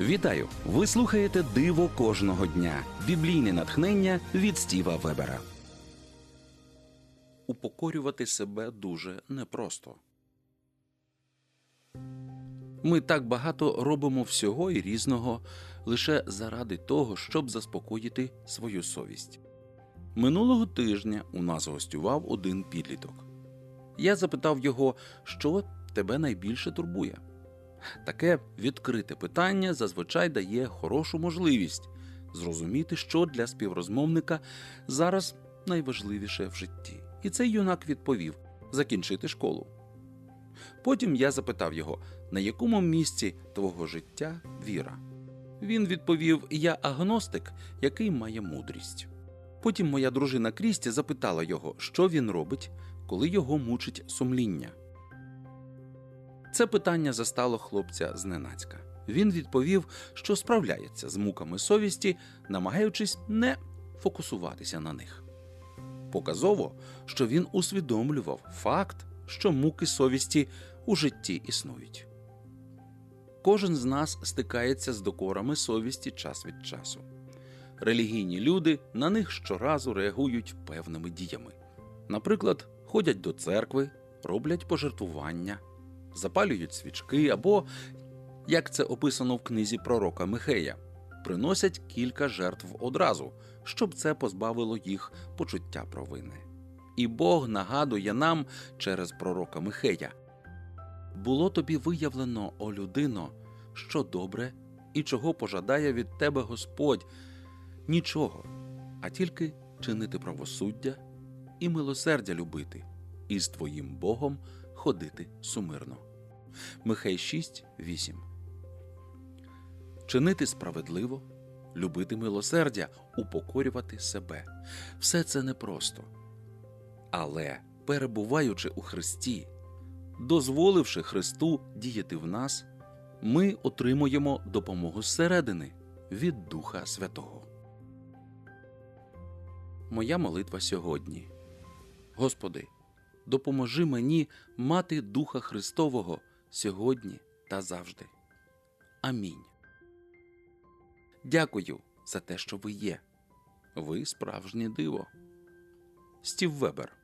Вітаю! Ви слухаєте Диво кожного дня. Біблійне натхнення від Стіва Вебера. Упокорювати себе дуже непросто. Ми так багато робимо всього і різного лише заради того, щоб заспокоїти свою совість. Минулого тижня у нас гостював один підліток. Я запитав його, що тебе найбільше турбує. Таке відкрите питання зазвичай дає хорошу можливість зрозуміти, що для співрозмовника зараз найважливіше в житті. І цей юнак відповів закінчити школу. Потім я запитав його, на якому місці твого життя віра. Він відповів: Я агностик, який має мудрість. Потім моя дружина Крісті запитала його, що він робить, коли його мучить сумління. Це питання застало хлопця зненацька. Він відповів, що справляється з муками совісті, намагаючись не фокусуватися на них. Показово, що він усвідомлював факт, що муки совісті у житті існують. Кожен з нас стикається з докорами совісті час від часу. Релігійні люди на них щоразу реагують певними діями. Наприклад, ходять до церкви, роблять пожертвування, запалюють свічки або, як це описано в книзі пророка Михея, приносять кілька жертв одразу, щоб це позбавило їх почуття провини. І Бог нагадує нам через пророка Михея: було тобі виявлено, о людино, що добре і чого пожадає від тебе Господь нічого, а тільки чинити правосуддя і милосердя любити, і з твоїм Богом ходити сумирно. Михей 6, 8. Чинити справедливо, любити милосердя, упокорювати себе. Все це непросто. Але, перебуваючи у Христі, дозволивши Христу діяти в нас, ми отримуємо допомогу зсередини від Духа Святого. Моя молитва сьогодні. Господи, допоможи мені мати Духа Христового сьогодні та завжди. Амінь. Дякую за те, що ви є. Ви справжнє диво. Стів Вебер